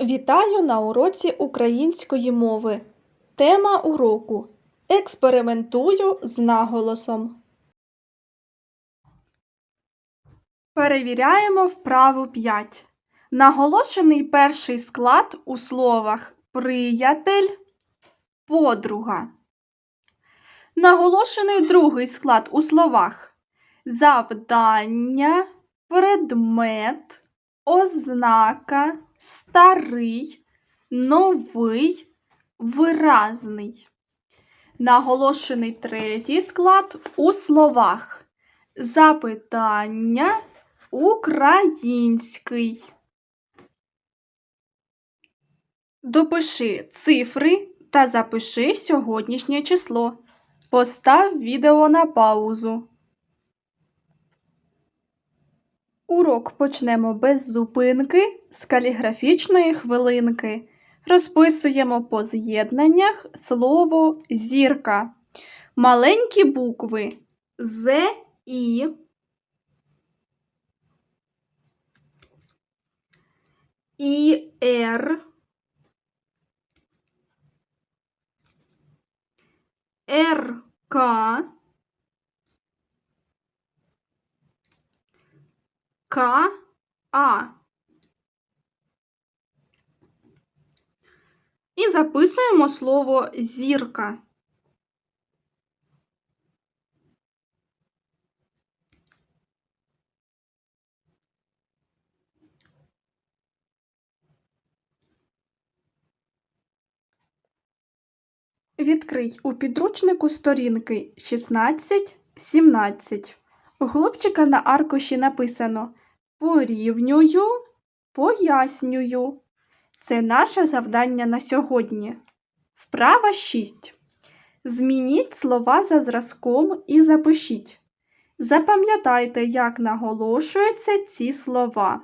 Вітаю на уроці української мови. Тема уроку Експериментую з наголосом. Перевіряємо вправу 5. Наголошений перший склад у словах приятель, подруга. Наголошений другий склад у словах завдання, предмет, ознака, старий, новий, виразний. Наголошений третій склад у словах запитання, український. Допиши цифри та запиши сьогоднішнє число. Постав відео на паузу. Урок почнемо без зупинки з каліграфічної хвилинки. Розписуємо по з'єднаннях слово зірка. Маленькі букви З І. І Р. Р К. А. І записуємо слово зірка. Відкрий у підручнику сторінки 16-17. У хлопчика на аркуші написано Порівнюю, пояснюю. Це наше завдання на сьогодні. Вправа 6. Змініть слова за зразком і запишіть. Запам'ятайте, як наголошуються ці слова.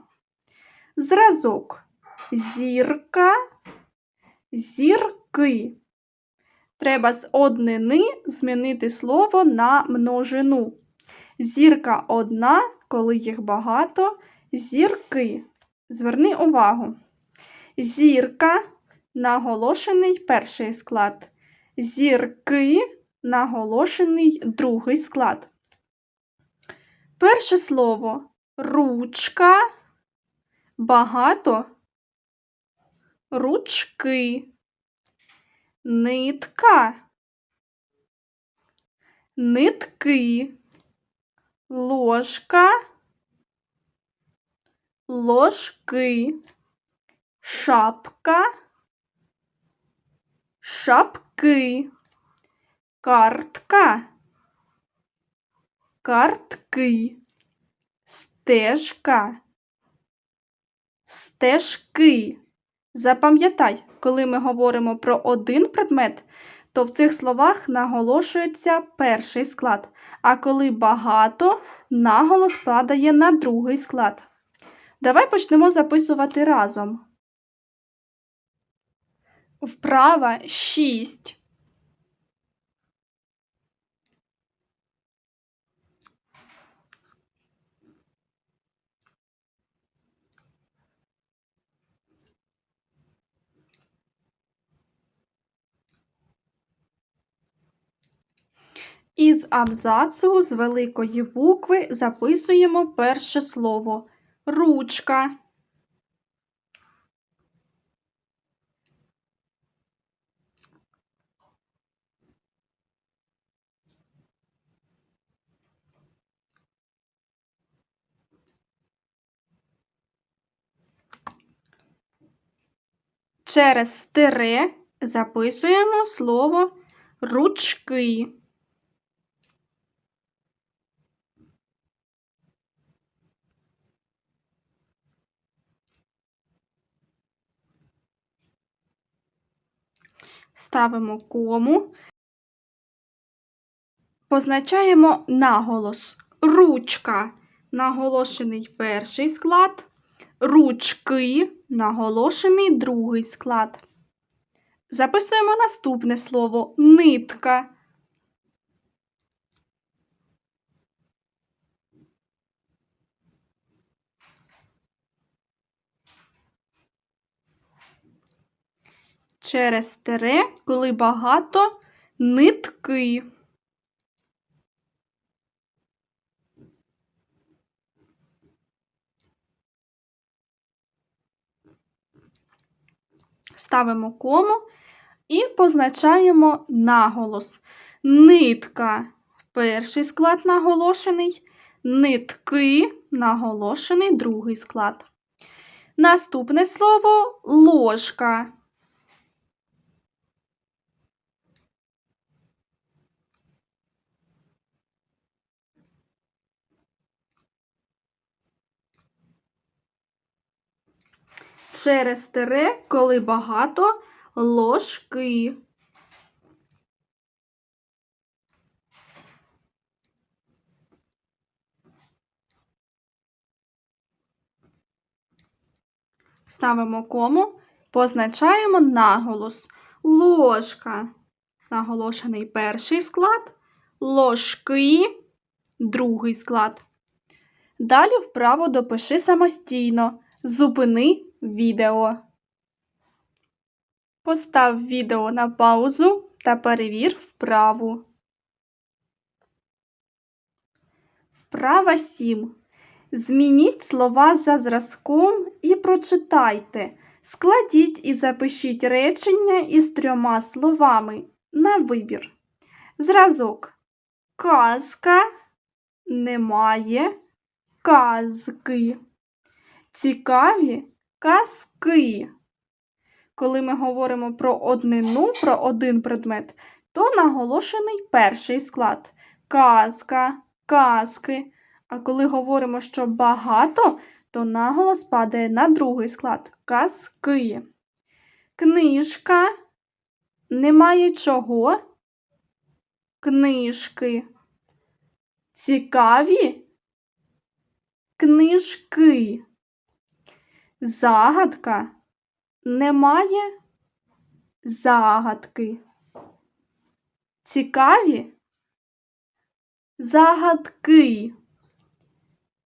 Зразок. Зірка, зірки. Треба з однини змінити слово на множину. Зірка одна, коли їх багато, зірки. Зверни увагу. Зірка наголошений перший склад. Зірки наголошений другий склад. Перше слово ручка, багато, ручки, нитка, нитки, ложка, ложки, шапка, шапки, картка, картки, стежка, стежки. Запам'ятай, коли ми говоримо про один предмет, то в цих словах наголошується перший склад, а коли багато, наголос падає на другий склад. Давай почнемо записувати разом. Вправа 6. Із абзацу з великої букви записуємо перше слово ручка. Через тире записуємо слово ручки. Ставимо кому. Позначаємо наголос. Ручка наголошений перший склад, ручки наголошений другий склад. Записуємо наступне слово нитка. Через тере, коли багато нитки. Ставимо кому і позначаємо наголос. Нитка перший склад наголошений, нитки наголошений другий склад. Наступне слово ложка. Через тире, коли багато ложки. Ставимо кому, позначаємо наголос. Ложка. Наголошений перший склад, ложки другий склад. Далі вправо допиши самостійно. Зупини відео. Постав відео на паузу та перевір вправу. Вправа 7. Змініть слова за зразком і прочитайте. Складіть і запишіть речення із трьома словами на вибір. Зразок. Казка немає казки. Цікаві казки. Коли ми говоримо про однину, про один предмет, то наголошений перший склад казка, казки. А коли говоримо, що багато, то наголос падає на другий склад казки. Книжка немає чого. Книжки. Цікаві книжки. Загадка немає загадки. Цікаві загадки.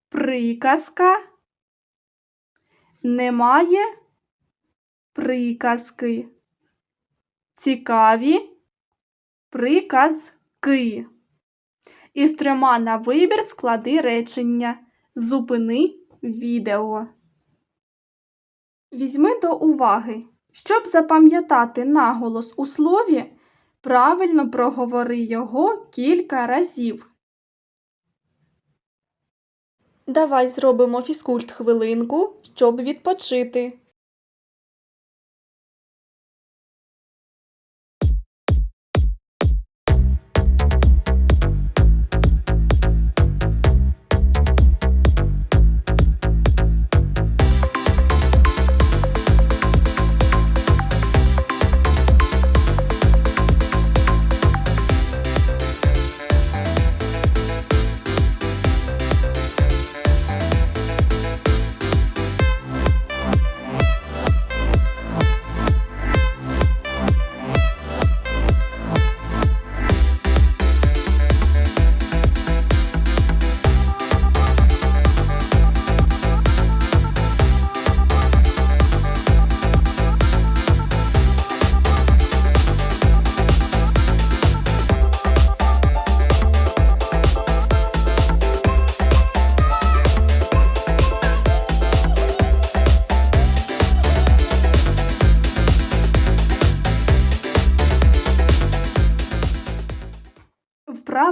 Приказка немає приказки. Цікаві приказки. Із трьома на вибір склади речення. Зупини відео. Візьми до уваги, щоб запам'ятати наголос у слові, правильно проговори його кілька разів. Давай зробимо фізкульт хвилинку, щоб відпочити.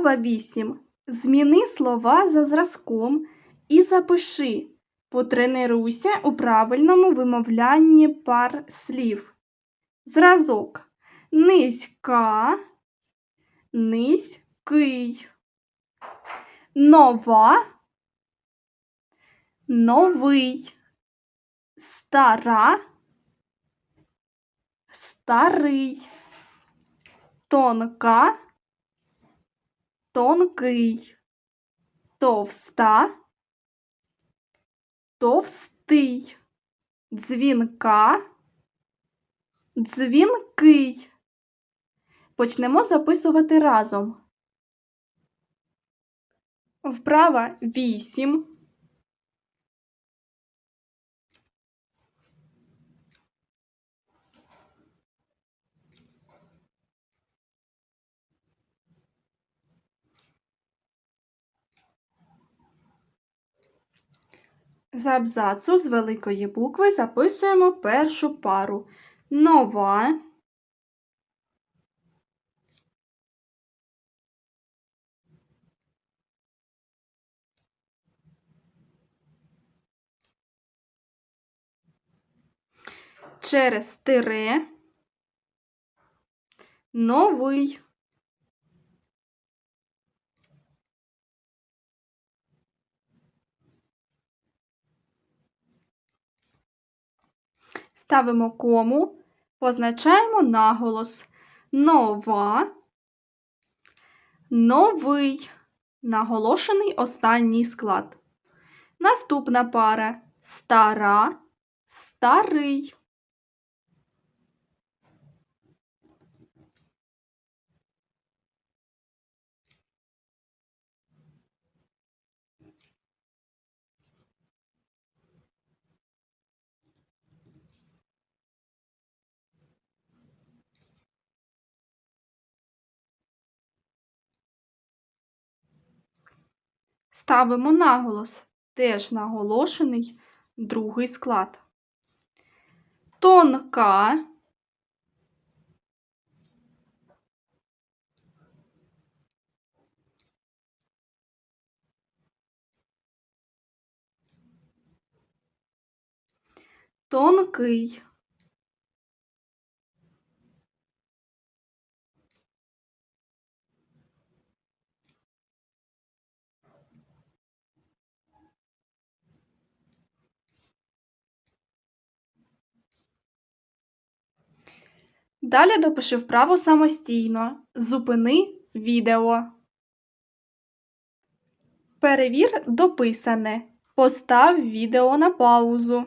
Вправа 8. Зміни слова за зразком і запиши. Потренуйся у правильному вимовлянні пар слів. Зразок. Низька, низький. Нова, новий. Стара, старий. Тонка тонкий, товста, товстий, дзвінка, дзвінкий. Почнемо записувати разом. Вправа 8. З абзацу з великої букви записуємо першу пару. Нова. Через тире. Новий. Ставимо кому, позначаємо наголос. Нова, новий, наголошений останній склад. Наступна пара стара, старий. Ставимо наголос, теж наголошений другий склад. Тонка, тонкий, Далі допиши вправу самостійно. Зупини відео. Перевір дописане. Постав відео на паузу.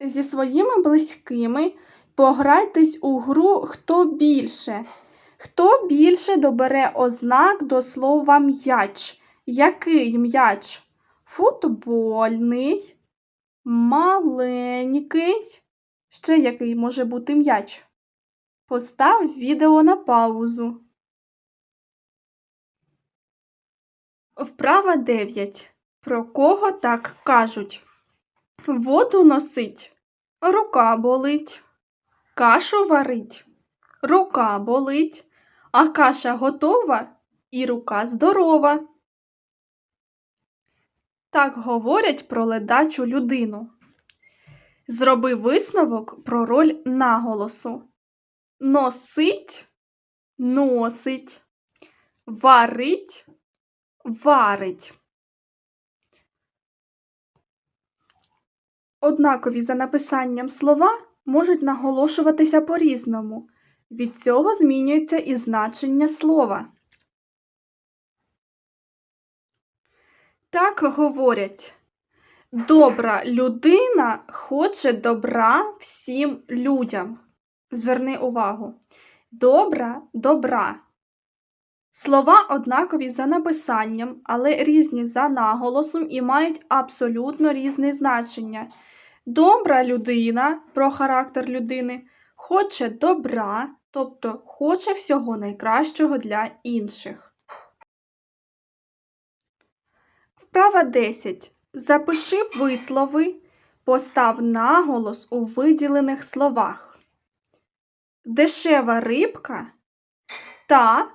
Зі своїми близькими пограйтесь у гру Хто більше. Хто більше добере ознак до слова м'яч? Який м'яч? Футбольний, маленький. Ще який може бути м'яч? Постав відео на паузу. Вправа 9. Про кого так кажуть? Воду носить, рука болить, кашу варить, рука болить, а каша готова і рука здорова. Так говорять про ледачу людину. Зроби висновок про роль наголосу. Носить, носить, варить, варить. Однакові за написанням слова можуть наголошуватися по-різному. Від цього змінюється і значення слова. Так говорять. Добра людина хоче добра всім людям. Зверни увагу. Добра добра. Слова однакові за написанням, але різні за наголосом і мають абсолютно різне значення. Добра людина про характер людини хоче добра, тобто хоче всього найкращого для інших. Вправа 10. Запиши вислови, постав наголос у виділених словах. Дешева рибка та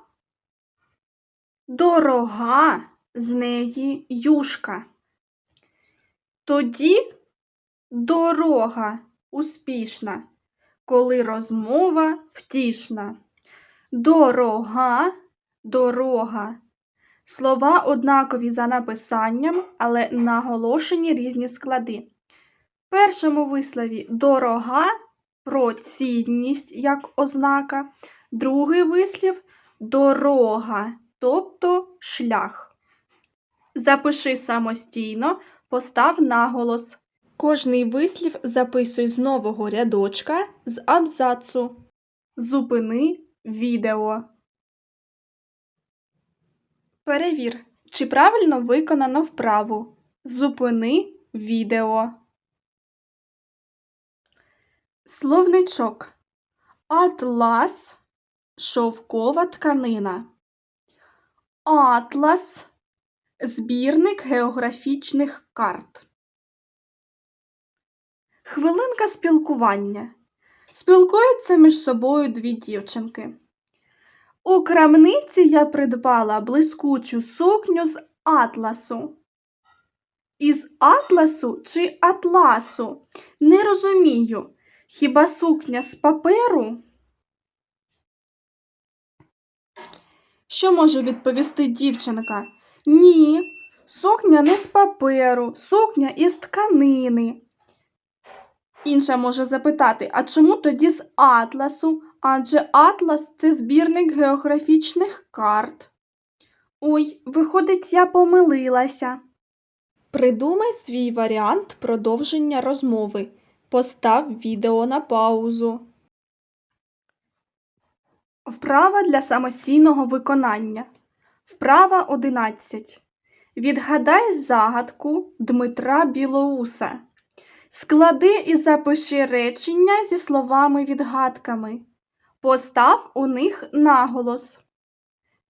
дорога з неї юшка. Тоді дорога успішна, коли розмова втішна. Дорога, дорога. Слова однакові за написанням, але наголошені різні склади. В першому вислові дорога про цінність як ознака, другий вислів дорога, тобто шлях. Запиши самостійно, постав наголос. Кожний вислів записуй з нового рядочка з абзацу. Зупини відео. Перевір, чи правильно виконано вправу. Зупини відео. Словничок. Атлас шовкова тканина. Атлас Збірник географічних карт. Хвилинка спілкування. Спілкуються між собою дві дівчинки. У крамниці я придбала блискучу сукню з атласу. Із атласу чи атласу? Не розумію. Хіба сукня з паперу? Що може відповісти дівчинка? Ні, сукня не з паперу, сукня із тканини. Інша може запитати, а чому тоді з атласу? Адже атлас це збірник географічних карт. Ой, виходить, я помилилася. Придумай свій варіант продовження розмови. Постав відео на паузу. Вправа для самостійного виконання. Вправа 11. Відгадай загадку Дмитра Білоуса. Склади і запиши речення зі словами-відгадками. Постав у них наголос.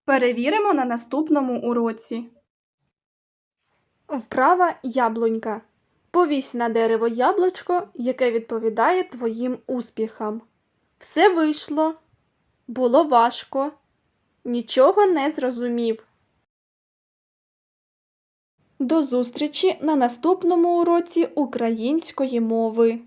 Перевіримо на наступному уроці. Вправа яблунька. Повісь на дерево яблучко, яке відповідає твоїм успіхам. Все вийшло. Було важко. Нічого не зрозумів. До зустрічі на наступному уроці української мови.